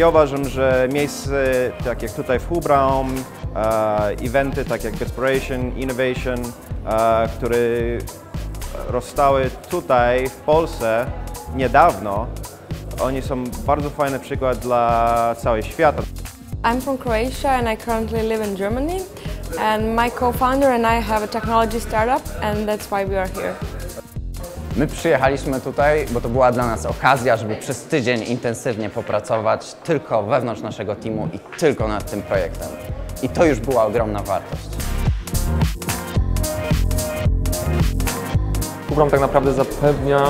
Ja uważam, że miejsce tak jak tutaj w Hubraum, e, eventy tak jak Inspiration, Innovation, e, które rozstały tutaj w Polsce niedawno, oni są bardzo fajny przykład dla całego świata. I'm from Croatia and I currently live in Germany. And my co-founder and I have a technology startup and that's why we are here. My przyjechaliśmy tutaj, bo to była dla nas okazja, żeby przez tydzień intensywnie popracować tylko wewnątrz naszego teamu i tylko nad tym projektem. I to już była ogromna wartość. Program tak naprawdę zapewnia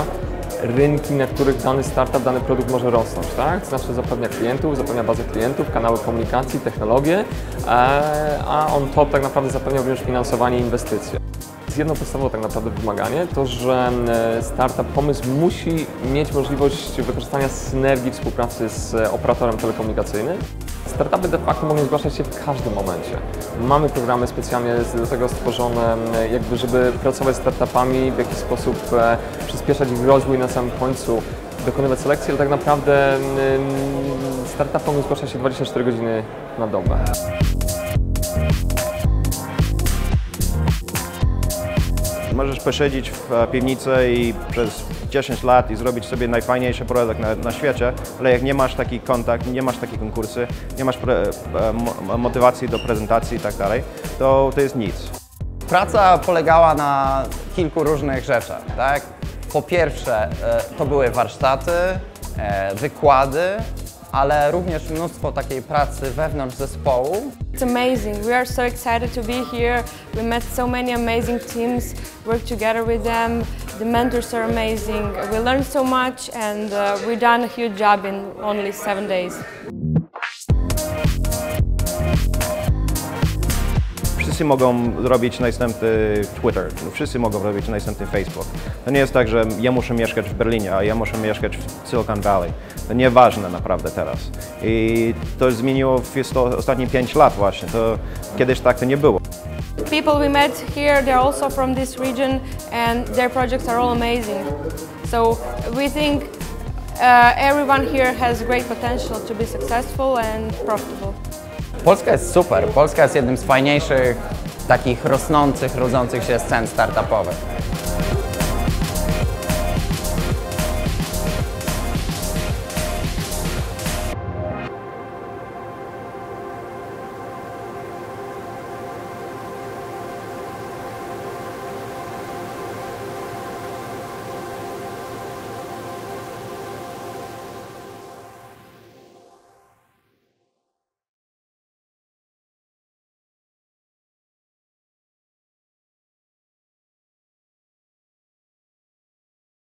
rynki, na których dany startup, dany produkt może rosnąć, tak? Znaczy zapewnia klientów, zapewnia bazę klientów, kanały komunikacji, technologie, e, a on top tak naprawdę zapewnia również finansowanie i inwestycje. Jedno podstawowe tak naprawdę wymaganie, to że e, startup, pomysł musi mieć możliwość wykorzystania synergii współpracy z operatorem telekomunikacyjnym. Startupy de facto mogą zgłaszać się w każdym momencie. Mamy programy specjalnie do tego stworzone, e, jakby żeby pracować z startupami, w jakiś sposób e, przyspieszać ich rozwój na samym końcu, dokonywać selekcji, ale tak naprawdę startupy mogą zgłaszać się 24 godziny na dobę. Możesz posiedzieć w e, piwnicy i przez 10 lat i zrobić sobie najfajniejszy produkt na, na świecie, ale jak nie masz taki kontakt, nie masz takiej konkursy, nie masz pre, e, mo- motywacji do prezentacji i tak dalej, to to jest nic. Praca polegała na kilku różnych rzeczach, tak? Po pierwsze, e, to były warsztaty, wykłady, ale również mnóstwo takiej pracy wewnątrz zespołu. It's amazing. We are so excited to be here. We met so many amazing teams, worked together with them. The mentors are amazing. We learned so much and uh, we done a huge job in only seven days. Wszyscy mogą robić następny Twitter, wszyscy mogą robić następny Facebook. To nie jest tak, że ja muszę mieszkać w Berlinie, a ja muszę mieszkać w Silicon Valley. To nieważne naprawdę teraz. I to zmieniło w ostatnie 5 lat właśnie. To kiedyś tak to nie było. People we met here, they're also from this region and their projects are all amazing. So we think uh, everyone here has great potential to be successful and profitable. Polska jest super. Polska jest jednym z fajniejszych, takich rosnących, rodzących się scen startupowych.